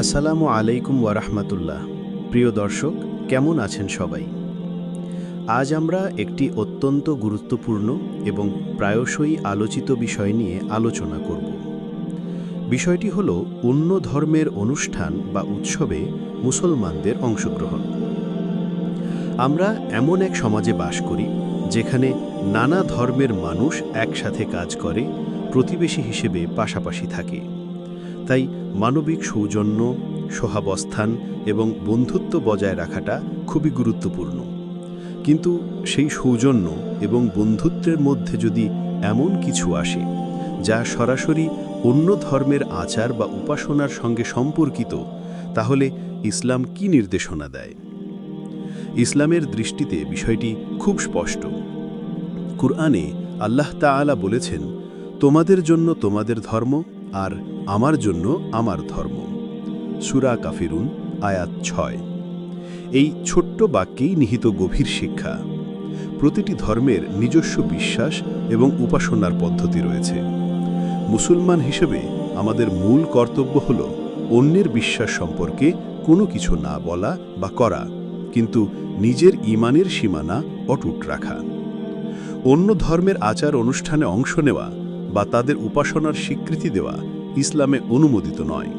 আসসালামু আলাইকুম ওয়ারাহমাতুল্লাহ প্রিয় দর্শক, কেমন আছেন সবাই? আজ আমরা একটি অত্যন্ত গুরুত্বপূর্ণ এবং প্রায়শই আলোচিত বিষয় নিয়ে আলোচনা করব। বিষয়টি হল অন্য ধর্মের অনুষ্ঠান বা উৎসবে মুসলমানদের অংশগ্রহণ। আমরা এমন এক সমাজে বাস করি, যেখানে নানা ধর্মের মানুষ একসাথে কাজ করে, প্রতিবেশী হিসেবে পাশাপাশি থাকে। তাই মানবিক সৌজন্য, সহাবস্থান এবং বন্ধুত্ব বজায় রাখাটা খুবই গুরুত্বপূর্ণ। কিন্তু সেই সৌজন্য এবং বন্ধুত্বের মধ্যে যদি এমন কিছু আসে, যা সরাসরি অন্য ধর্মের আচার বা উপাসনার সঙ্গে সম্পর্কিত, তাহলে ইসলাম কি নির্দেশনা দেয়? ইসলামের দৃষ্টিতে বিষয়টি খুব স্পষ্ট। কুরআনে আল্লাহ তাআলা বলেছেন, তোমাদের জন্য তোমাদের ধর্ম আর আমার জন্য আমার ধর্ম। সুরা কাফিরুন, আয়াত ছয়। এই ছোট্ট বাক্যেই নিহিত গভীর শিক্ষা। প্রতিটি ধর্মের নিজস্ব বিশ্বাস এবং উপাসনার পদ্ধতি রয়েছে। মুসলমান হিসেবে আমাদের মূল কর্তব্য হল অন্যের বিশ্বাস সম্পর্কে কোনো কিছু না বলা বা করা, কিন্তু নিজের ইমানের সীমানা অটুট রাখা। অন্য ধর্মের আচার অনুষ্ঠানে অংশ নেওয়া বা তাদের উপাসনার স্বীকৃতি দেওয়া ইসলামে অনুমোদিত নয়।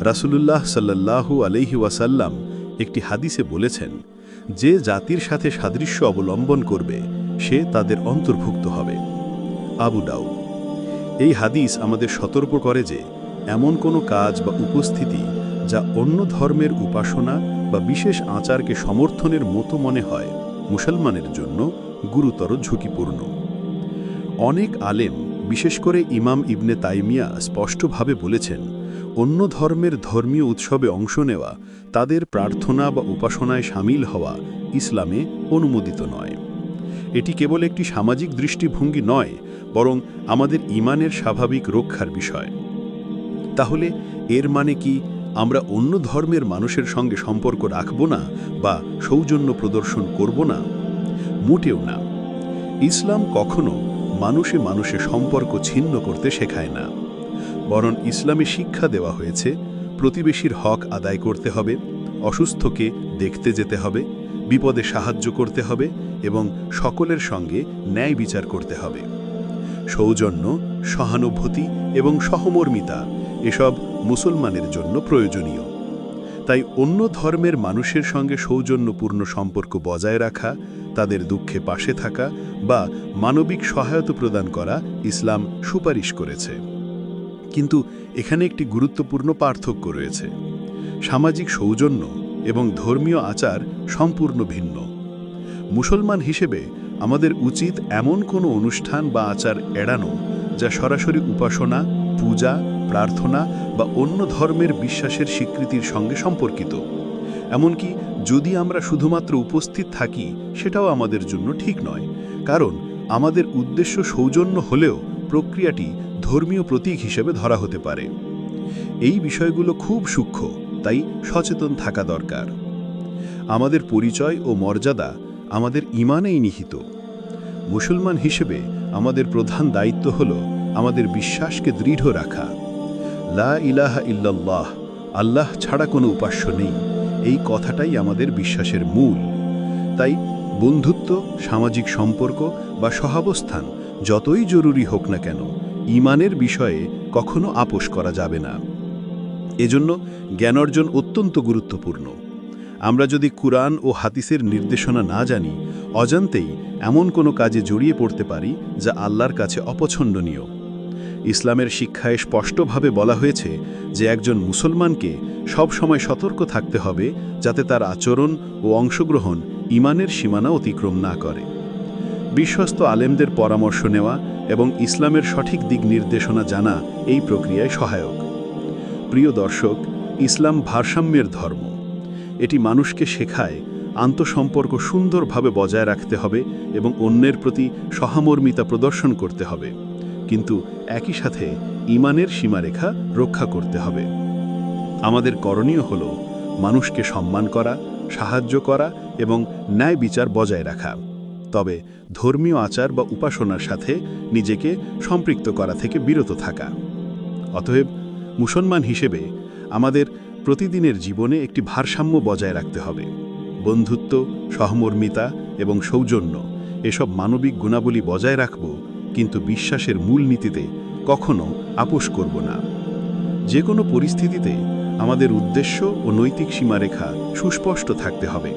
রাসূলুল্লাহ সাল্লাল্লাহু আলহি ওয়াসাল্লাম একটি হাদিসে বলেছেন, যে জাতির সাথে সাদৃশ্য অবলম্বন করবে, সে তাদের অন্তর্ভুক্ত হবে। আবু ডাউদ এই হাদিস আমাদের সতর্ক করে যে, এমন কোনো কাজ বা উপস্থিতি যা অন্য ধর্মের উপাসনা বা বিশেষ আচারকে সমর্থনের মতো মনে হয়, মুসলমানের জন্য গুরুতর ঝুঁকিপূর্ণ। অনেক আলেম বিশেষ করে ইমাম ইবনে তাইমিয়া স্পষ্টভাবে বলেছেন, অন্য ধর্মের ধর্মীয় উৎসবে অংশ নেওয়া, তাদের প্রার্থনা বা উপাসনায় সামিল হওয়া ইসলামে অনুমোদিত নয়। এটি কেবল একটি সামাজিক দৃষ্টিভঙ্গি নয়, বরং আমাদের ইমানের স্বাভাবিক রক্ষার বিষয়। তাহলে এর মানে কি আমরা অন্য ধর্মের মানুষের সঙ্গে সম্পর্ক রাখব না বা সৌজন্য প্রদর্শন করব না? মোটেও না। ইসলাম কখনো মানুষে মানুষে সম্পর্ক ছিন্ন করতে শেখায় না। বরং ইসলামে শিক্ষা দেওয়া হয়েছে, প্রতিবেশীর হক আদায় করতে হবে, অসুস্থকে দেখতে যেতে হবে, বিপদে সাহায্য করতে হবে এবং সকলের সঙ্গে ন্যায় বিচার করতে হবে। সৌজন্য, সহানুভূতি এবং সহমর্মিতা এসব মুসলমানের জন্য প্রয়োজনীয়। তাই অন্য ধর্মের মানুষের সঙ্গে সৌজন্যপূর্ণ সম্পর্ক বজায় রাখা, তাদের দুঃখে পাশে থাকা বা মানবিক সহায়তা প্রদান করা ইসলাম সুপারিশ করেছে। কিন্তু এখানে একটি গুরুত্বপূর্ণ পার্থক্য রয়েছে। সামাজিক সৌজন্য এবং ধর্মীয় আচার সম্পূর্ণ ভিন্ন। মুসলমান হিসেবে আমাদের উচিত এমন কোনো অনুষ্ঠান বা আচার এড়ানো যা সরাসরি উপাসনা, পূজা প্রার্থনা বা অন্য ধর্মের বিশ্বাসের স্বীকৃতির সঙ্গে সম্পর্কিত। এমনকি যদি আমরা শুধুমাত্র উপস্থিত থাকি, সেটাও আমাদের জন্য ঠিক নয়। কারণ আমাদের উদ্দেশ্য সৌজন্য হলেও প্রক্রিয়াটি ধর্মীয় প্রতীক হিসেবে ধরা হতে পারে। এই বিষয়গুলো খুব সূক্ষ্ম, তাই সচেতন থাকা দরকার। আমাদের পরিচয় ও মর্যাদা আমাদের ইমানেই নিহিত। মুসলমান হিসেবে আমাদের প্রধান দায়িত্ব হল আমাদের বিশ্বাসকে দৃঢ় রাখা। লা ইলাহা ইল্লাল্লাহ, আল্লাহ ছাড়া কোনো উপাস্য নেই। এই কথাটাই আমাদের বিশ্বাসের মূল। তাই বন্ধুত্ব, সামাজিক সম্পর্ক বা সহাবস্থান যতই জরুরি হোক না কেন, ইমানের বিষয়ে কখনো আপোষ করা যাবে না। এজন্য জ্ঞান অর্জন অত্যন্ত গুরুত্বপূর্ণ। আমরা যদি কুরআন ও হাদিসের নির্দেশনা না জানি, অজান্তেই এমন কোনো কাজে জড়িয়ে পড়তে পারি যা আল্লাহর কাছে অপছন্দনীয়। ইসলামের শিক্ষায় স্পষ্টভাবে বলা হয়েছে যে একজন মুসলমানকে সব সময় সতর্ক থাকতে হবে যাতে তার আচরণ ও অংশগ্রহণ ইমানের সীমানা অতিক্রম না করে। বিশ্বস্ত আলেমদের পরামর্শ নেওয়া এবং ইসলামের সঠিক দিক নির্দেশনা জানা এই প্রক্রিয়ায় সহায়ক। প্রিয় দর্শক, ইসলাম ভারসাম্যের ধর্ম। এটি মানুষকে শেখায় আন্তঃসম্পর্ক সুন্দরভাবে বজায় রাখতে হবে এবং অন্যের প্রতি সহামর্মিতা প্রদর্শন করতে হবে। কিন্তু একই সাথে ইমানের সীমারেখা রক্ষা করতে হবে। আমাদের করণীয় হল মানুষকে সম্মান করা, সাহায্য করা এবং ন্যায় বিচার বজায় রাখা। তবে ধর্মীয় আচার বা উপাসনার সাথে নিজেকে সম্পৃক্ত করা থেকে বিরত থাকা। অতএব মুসলমান হিসেবে আমাদের প্রতিদিনের জীবনে একটি ভারসাম্য বজায় রাখতে হবে। বন্ধুত্ব, সহমর্মিতা এবং সৌজন্য এসব মানবিক গুণাবলী বজায় রাখব কিন্তু বিশ্বাসের মূল নীতিতে কখনো আপোষ করব না। যে কোনো পরিস্থিতিতে আমাদের উদ্দেশ্য ও নৈতিক সীমারেখা সুস্পষ্ট থাকতে হবে।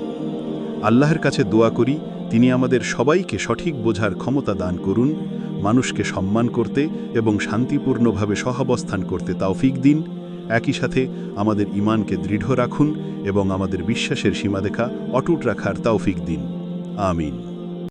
আল্লাহর কাছে দোয়া করি, তিনি আমাদের সবাইকে সঠিক বোঝার ক্ষমতা দান করুন, মানুষকে সম্মান করতে এবং শান্তিপূর্ণভাবে সহাবস্থান করতে তাওফিক দিন। একই সাথে আমাদের ইমানকে দৃঢ় রাখুন এবং আমাদের বিশ্বাসের সীমারেখা অটুট রাখার তাওফিক দিন। আমিন।